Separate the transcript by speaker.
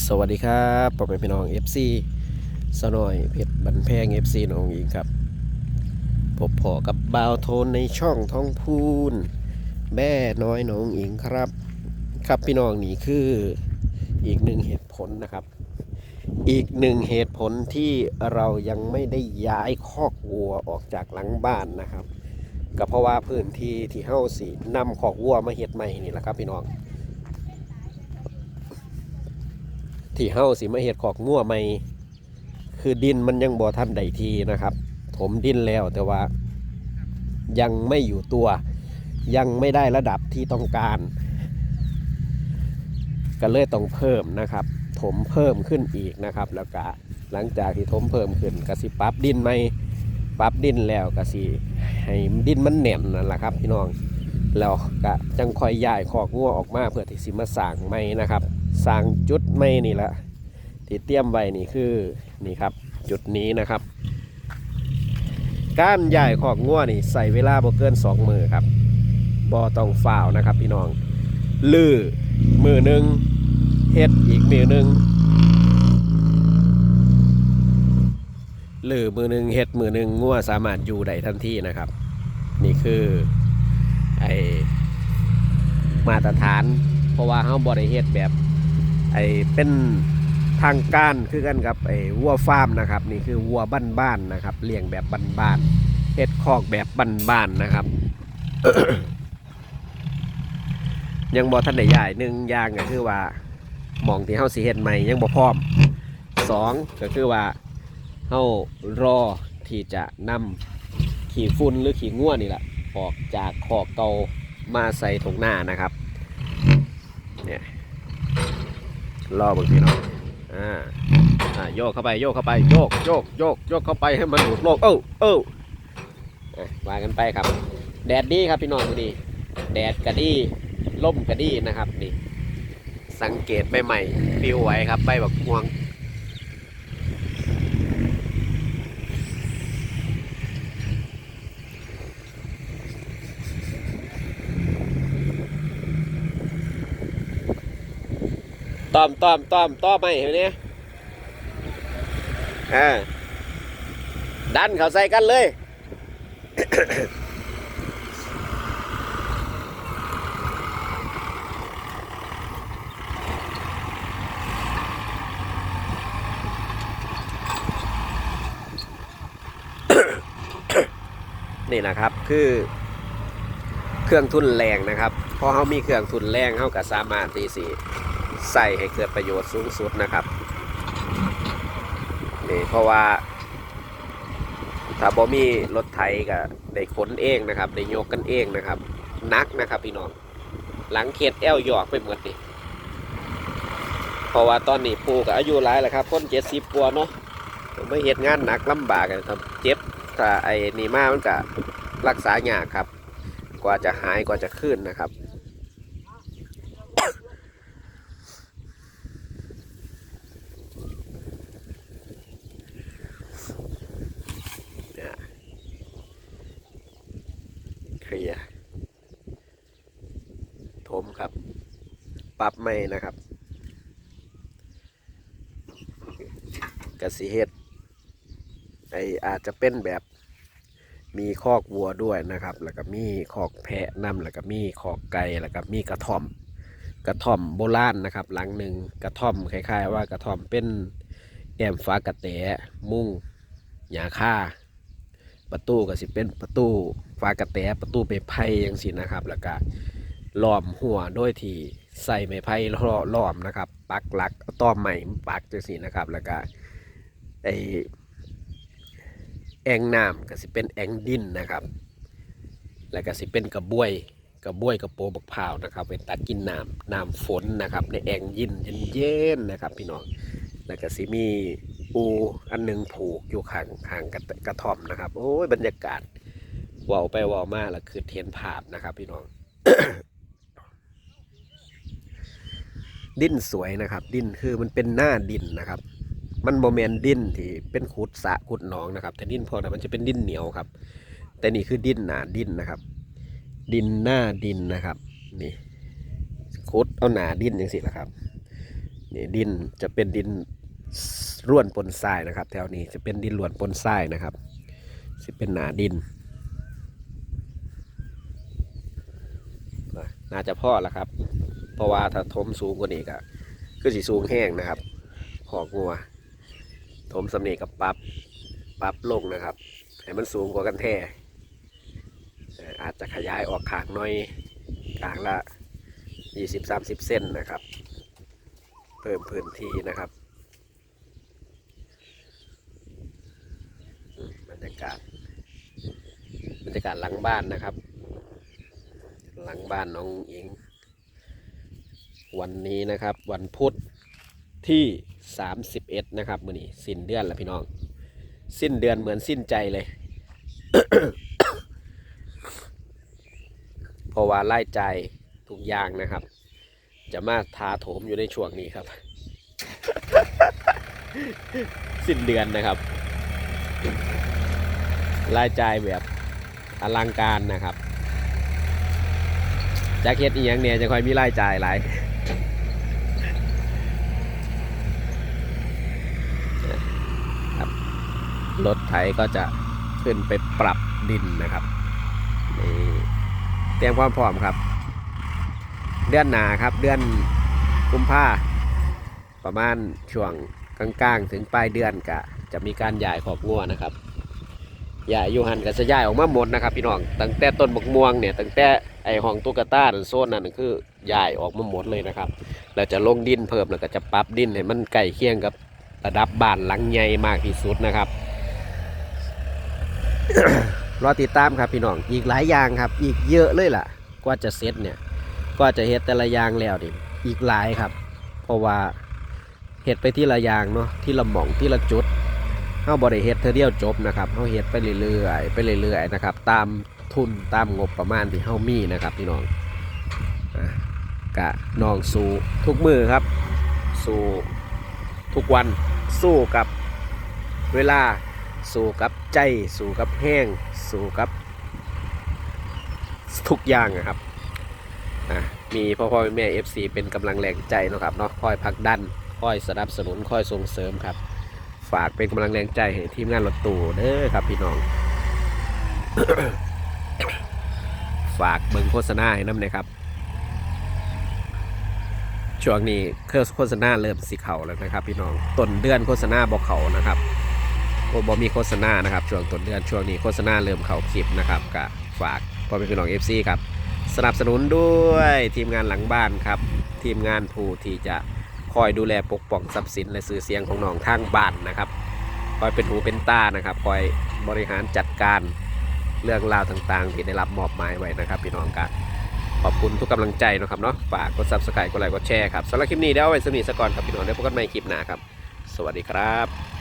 Speaker 1: สวัสดีครับผมเป็นพี่น้อง FC สนอยเพชรบันแพง FC น้องอิงครับพบพอกับบาวโทนในช่องท้องพูนแม่น้อยน้องอิงครับ ครับพี่น้องนี่คืออีกหนึ่งเหตุผลนะครับ อีกหนึ่งเหตุผลที่เรายังไม่ได้ย้ายคอกวัวออกจากหลังบ้านนะครับ ก็เพราะว่าพื้นที่ที่เฮาสินำคอกวัวมาเฮ็ดใหม่นี่แหละครับพี่น้อง ที่เฮาสิมาเฮ็ดขอกงัวใหม่คือดินมันยังบ่ทันได้ทีนะครับ ถมดินแล้วแต่ว่า ยังไม่อยู่ตัว ยังไม่ได้ระดับที่ต้องการ ก็เลยต้องเพิ่มนะครับ ถมเพิ่มขึ้นอีกนะครับ แล้วก็หลังจากที่ถมเพิ่มขึ้นก็สิปรับดินใหม่ปรับดินแล้วก็สิให้ดินมันแน่นนั่นแหละครับ พี่น้องแล้วก็จังคอยย้ายขอกงัวออกมาเพื่อที่สิมาสร้างใหม่นะครับ สร้างจุดไม่นี่แหละที่เตรียมไว้นี่คือนี่ครับ จุดนี้นะครับ ก้ารย้ายขอกงัวนี่ใส่เวลาบ่เกินสองมือครับบ่ต้องฝ่าวนะครับ พี่น้องลือมือหนึ่งเฮ็ดอีกมือหนึ่งลือมือหนึ่งเฮ็ดมือหนึ่งงัวสามารถอยู่ได้ทันทีนะครับ นี่คือไอมาตรฐาน เพราะว่าเฮาบ่ได้เฮ็ดแบบ ไอเป็นทางการคือกันกับไอ้วัวฟาร์มนะครับนี่คือวัวบ้านๆนะครับเลี้ยงแบบบ้านๆเฮ็ดคอกแบบบ้านๆนะครับ ยังบ่ทันได้ย้ายหนึ่งอย่างก็คือว่าหมองที่เฮาสิเฮ็ดใหม่ยังบ่พร้อมสองก็คือว่าเฮารอที่จะนำขี่ฝุ่นหรือขี่ง่วนี่แหละออกจากคอกเก่ามาใส่ถุงหน้านะครับเนี่ย รอบางพี่น้องอ่าอ่าโยกเข้าไปโยกเข้าไปโยกโยกโยกโยกเข้าไปให้มันหลุดโลกเอ้าเอ้าอะว่ากันไปครับ แดดดีครับพี่น้องดูดีแดดกระดีล่มกระดีนะครับนี่สังเกตใบใหม่ปิวไหวครับใบบักม่วง ตอมตอมตอมตอมไม่เห็นไหมอ่าดันเขาใส่กันเลยนี่นะครับคือเครื่องทุนแรงนะครับพอเขามีเครื่องทุนแรงเขาก็สามารถตีสี ใส่ให้เกิดประโยชน์สูงสุดนะครับนี่เพราะว่าถ้าบ่มีรถไถก็ได้ขนเองนะครับได้ยกกันเองนะครับนักนะครับพี่น้องหลังเข็ดแอลหยอกไปหมดนี่เพราะว่าตอนนี้ปู่ก็อายุหลายแล้วครับคนเจ็ดสิบกว่าเนาะไม่เห็นงานหนักลำบากกันครับเจ็บถ้าไอ้นี่มามันก็รักษายากครับ กว่าจะหายกว่าจะขึ้นนะครับ เนี่ยเค ลียถมครับ ปรับไม่นะครับกสิเฮ็ดไออาจจะเป็นแบบมีคอกวัวด้วยนะครับ แล้วก็มีคอกแพะนำแล้วก็มีคอกไก่แล้วก็มีกระท่อม กระท่อมโบราณนะครับ หลังหนึ่งกระท่อมคล้าย ๆ ว่ากระท่อมเป็นแอมฟ้ากระแตะมุ้งหยาค่า ประตูก็สิเป็นประตูฟ้ากระแตประตูไม้ไผ่ยังสินะครับแล้วก็ล้อมหัวโดยที่ใส่ไม้ไผ่ล้อล้อมนะครับ ปักหลักต้อมใหม่ปักจังสินะครับ แล้วก็ไอแองน้ำก็สิเป็นแองดินนะครับ แล้วก็สิเป็นกระบวยกระบวยกระโปรงบักพาวนะครับเป็นตัดกินน้ำน้ำฝนนะครับ ในแองยินเย็นๆนะครับ พี่น้องแล้วก็สิมี ปูอันหนึ่งผูกอยู่ข้างข้างกระท่อมนะครับ โอ้ยบรรยากาศว่าวไปว่าวมาแล้วคือเทียนภาพนะครับ พี่น้อง ดินสวยนะครับ ดินคือมันเป็นหน้าดินนะครับ มันโมเมนดินที่เป็นขุดสะขุดหนองนะครับแต่ดินพวกนั้นมันจะเป็นดินเหนียวครับ แต่นี่คือดินหนาดินนะครับ ดินหน้าดินนะครับ นี่ขุดเอาหนาดินอย่างสิละครับนี่ดินจะเป็นดิน ร่วนปนทรายนะครับ แถวนี้จะเป็นดินร่วนปนทรายนะครับจะเป็นหนาดินน่าจะพ่อแล้วครับ เพราะว่าถ้าทมสูงกว่านี้ก็คือสีสูงแห้งนะครับขอกงัวทมสำเนีกับปับปรับลงนะครับให้มันสูงกว่ากันแท้เอ่อาจจะขยายออกขางน้อยขางละ 20-30 เส้นนะครับ เพิ่มพื้นที่นะครับอืมบ รรยากาศบรรยากาศหลังบ้านนะครับ หลังบ้านน้องอิง วันนี้นะครับ วันพุธที่ 31 นะครับมื่อนี้สิ้นเดือนแล้วพี่น้อง สิ้นเดือนเหมือนสิ้นใจเลย เพราะว่าไล่ใจทุกอย่างนะครับ จะมาทาโถมอยู่ในช่วงนี้ครับ สิ้นเดือนนะครับ รายจ่ายแบบอลังการนะครับจ็คเก็ตอีกอย่างเนี่ยจะค่อยมีรายจ่ายหลายครับรถไถก็จะขึ้นไปปรับดินนะครับนี่เตรียมความพร้อมครับ เดือนหนาครับเดือนกุมภาประมาณช่วงกลางๆ ถึงปลายเดือนกะ จะมีการย้ายขอบงัวนะครับ ย้าอยูหันก็จะย้ายออกมาหมดนะครับ พี่น้องตั้งแต่ต้นบกม่วงเนี่ยตั้งแต่ไอห้องตุ๊กตานั่นโซนนั้นคือย้ายออกมาหมดเลยนะครับเราจะลงดินเพิ่มแล้วก็จะปรับดินให้มันใกล้เคียงกับระดับบ้านหลังใหญ่มากที่สุดนะครับรอติดตามครับพี่น้องอีกหลายอย่างครับ อีกเยอะเลยล่ะกว่าจะเสร็จเนี่ยก็จะเฮ็ดแต่ละอย่างแล้วนี่อีกหลายครับ เพราะว่าเฮ็ดไปที่ละอย่างเนาะที่ละหม่องที่ละจุด เฮาบ่ได้เฮ็ดเทอเดียวจบนะครับเฮาเฮ็ดไปเรื่อยๆไปเรื่อยๆนะครับ ตามทุนตามงบประมาณที่เฮามีนะครับพี่น้องกะน้องสู้ทุกมือครับ สู้ทุกวันสู้กับเวลาสู้กับใจ สู้กับแห้ง สู้กับ ทุกอย่างนะครับมีพ่อพ่อแม่เอฟซีเป็นกำลังแรงใจนะครับเนาะคอยผลักดันคอยสนับสนุนคอยส่งเสริมครับ ฝากเป็นกำลังแรงใจให้ทีมงานรถตู้เด้อครับพี่น้อง ฝากเบิ่งโฆษณาให้น้ำนะครับ ช่วงนี้เครื่องโฆษณาเริ่มสิเขาแล้วนะครับ พี่น้องต้นเดือนโฆษณาบอกเขานะครับโอบอมีโฆษณานะครับช่วงต้นเดือนช่วงนี้โฆษณาเริ่มเขาคลิปนะครับก็ฝากพ่อพี่น้องเอฟซีครับสนับสนุนด้วยทีมงานหลังบ้านครับ ทีมงานผู้ที่จะ คอยดูแลปกป้องทรัพย์สินและสื่อเสียงของน้องทางบ้านนะครับ คอยเป็นหูเป็นตานะครับ คอยบริหารจัดการเรื่องราวต่างๆ ที่ได้รับมอบหมายไว้นะครับพี่น้องกันขอบคุณทุกกำลังใจนะครับเนาะฝากกดซับสไครต์กดไลค์กดแชร์ครับสำหรับคลิปนี้เดี๋ยวเอาไว้สนิทสกก่อนครับพี่น้องเดี๋ยวพบกันใหม่คลิปหน้าครับ สวัสดีครับ